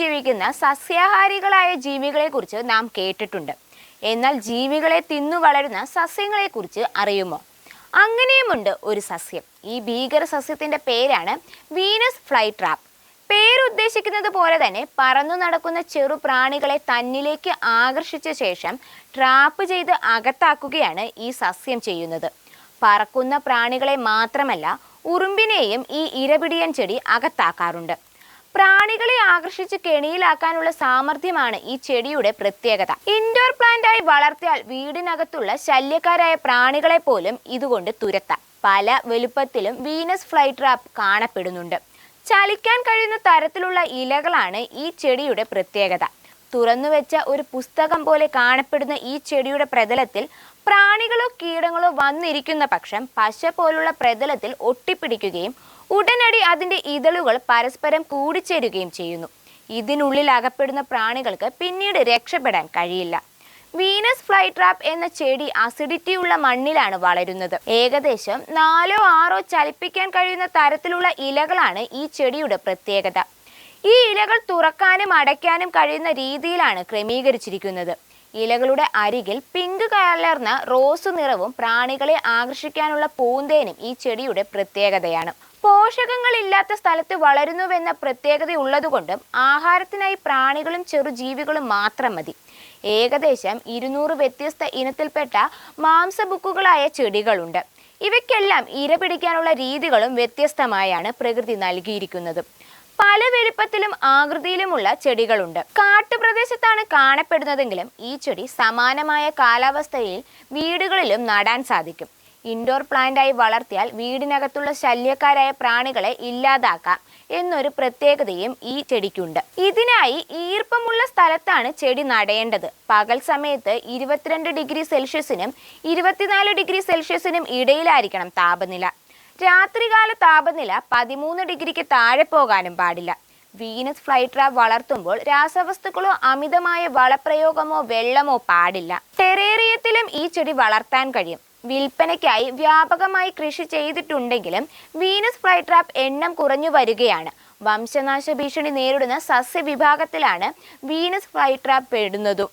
ജീവിക്കുന്ന സസ്യാഹാരികളായ ജീവികളെക്കുറിച്ച് നാം കേട്ടിട്ടുണ്ട്. എന്നാൽ ജീവികളെ തിന്നു വളരുന്ന സസ്യങ്ങളെ കുറിച്ച് അറിയുമോ? അങ്ങനെയുമുണ്ട് ഒരു സസ്യം. ഈ ഭീകര സസ്യത്തിന്റെ പേരാണ് വീനസ് ഫ്ലൈ ട്രാപ്പ്. പേരുദ്ദേശിക്കുന്നത് പോലെ തന്നെ പറന്നു നടക്കുന്ന ചെറു പ്രാണികളെ തന്നിലേക്ക് ആകർഷിച്ച ശേഷം ട്രാപ്പ് ചെയ്ത് അകത്താക്കുകയാണ് ഈ സസ്യം ചെയ്യുന്നത്. പറക്കുന്ന പ്രാണികളെ മാത്രമല്ല ഉറുമ്പിനെയും ഈ ഇരപിടിയൻ ചെടി അകത്താക്കാറുണ്ട്. പ്രാണികളെ ആകർഷിച്ച് കെണിയിലാക്കാനുള്ള സാമർഥ്യമാണ് ഈ ചെടിയുടെ പ്രത്യേകത. ഇൻഡോർ പ്ലാന്റായി വളർത്തിയാൽ വീടിനകത്തുള്ള ശല്യക്കാരായ പ്രാണികളെ പോലും ഇതുകൊണ്ട് തുരത്താം. പല വലുപ്പത്തിലും വീനസ് ഫ്ലൈ ട്രാപ്പ് കാണപ്പെടുന്നുണ്ട്. ചലിക്കാൻ കഴിയുന്ന തരത്തിലുള്ള ഇലകളാണ് ഈ ചെടിയുടെ പ്രത്യേകത. തുറന്നു വെച്ച ഒരു പുസ്തകം പോലെ കാണപ്പെടുന്ന ഈ ചെടിയുടെ പ്രതലത്തിൽ പ്രാണികളോ കീടങ്ങളോ വന്നിരിക്കുന്ന പക്ഷം പശ പോലുള്ള പ്രതലത്തിൽ ഒട്ടിപ്പിടിക്കുകയും ഉടനടി അതിന്റെ ഇതളുകൾ പരസ്പരം കൂടിച്ചേരുകയും ചെയ്യുന്നു. ഇതിനുള്ളിൽ അകപ്പെടുന്ന പ്രാണികൾക്ക് പിന്നീട് രക്ഷപ്പെടാൻ കഴിയില്ല. വീനസ് ഫ്ലൈ ട്രാപ്പ് എന്ന ചെടി അസിഡിറ്റി ഉള്ള മണ്ണിലാണ് വളരുന്നത്. ഏകദേശം നാലോ ആറോ ചലിപ്പിക്കാൻ കഴിയുന്ന തരത്തിലുള്ള ഇലകളാണ് ഈ ചെടിയുടെ പ്രത്യേകത. ഈ ഇലകൾ തുറക്കാനും അടയ്ക്കാനും കഴിയുന്ന രീതിയിലാണ് ക്രമീകരിച്ചിരിക്കുന്നത്. ഇലകളുടെ അരികിൽ പിങ്ക് കലർന്ന റോസ് നിറവും പ്രാണികളെ ആകർഷിക്കാനുള്ള പൂന്തേനും ഈ ചെടിയുടെ പ്രത്യേകതയാണ്. പോഷകങ്ങളില്ലാത്ത സ്ഥലത്ത് വളരുന്നുവെന്ന പ്രത്യേകത ഉള്ളതുകൊണ്ടും ആഹാരത്തിനായി പ്രാണികളും ചെറുജീവികളും മാത്രം മതി. ഏകദേശം ഇരുന്നൂറ് വ്യത്യസ്ത ഇനത്തിൽപ്പെട്ട മാംസബുക്കുകളായ ചെടികളുണ്ട്. ഇവയ്ക്കെല്ലാം ഇര പിടിക്കാനുള്ള രീതികളും വ്യത്യസ്തമായാണ് പ്രകൃതി നൽകിയിരിക്കുന്നത്. പല വലിപ്പത്തിലും ആകൃതിയിലുമുള്ള ചെടികളുണ്ട്. കാട്ടുപ്രദേശത്താണ് കാണപ്പെടുന്നതെങ്കിലും ഈ ചെടി സമാനമായ കാലാവസ്ഥയിൽ വീടുകളിലും നടാൻ സാധിക്കും. ഇൻഡോർ പ്ലാന്റായി വളർത്തിയാൽ വീടിനകത്തുള്ള ശല്യക്കാരായ പ്രാണികളെ ഇല്ലാതാക്കാം എന്നൊരു പ്രത്യേകതയും ഈ ചെടിക്കുണ്ട്. ഇതിനായി ഈർപ്പമുള്ള സ്ഥലത്താണ് ചെടി നടേണ്ടത് പകൽ സമയത്ത് ഇരുപത്തിരണ്ട് ഡിഗ്രി സെൽഷ്യസിനും ഇരുപത്തിനാല് ഡിഗ്രി സെൽഷ്യസിനും ഇടയിലായിരിക്കണം താപനില. രാത്രികാല താപനില പതിമൂന്ന് ഡിഗ്രിക്ക് താഴെ പോകാനും പാടില്ല. വീനസ് ഫ്ലൈ വളർത്തുമ്പോൾ രാസവസ്തുക്കളോ അമിതമായ വളപ്രയോഗമോ വെള്ളമോ പാടില്ല. ടെറേറിയത്തിലും ഈ ചെടി വളർത്താൻ കഴിയും. വിൽപ്പനയ്ക്കായി വ്യാപകമായി കൃഷി ചെയ്തിട്ടുണ്ടെങ്കിലും വീനസ് ഫ്ലൈ ട്രാപ്പ് എണ്ണം കുറഞ്ഞു വരികയാണ്. വംശനാശ ഭീഷണി നേരിടുന്ന സസ്യവിഭാഗത്തിലാണ് വീനസ് ഫ്ലൈ ട്രാപ്പ് പെടുന്നതും.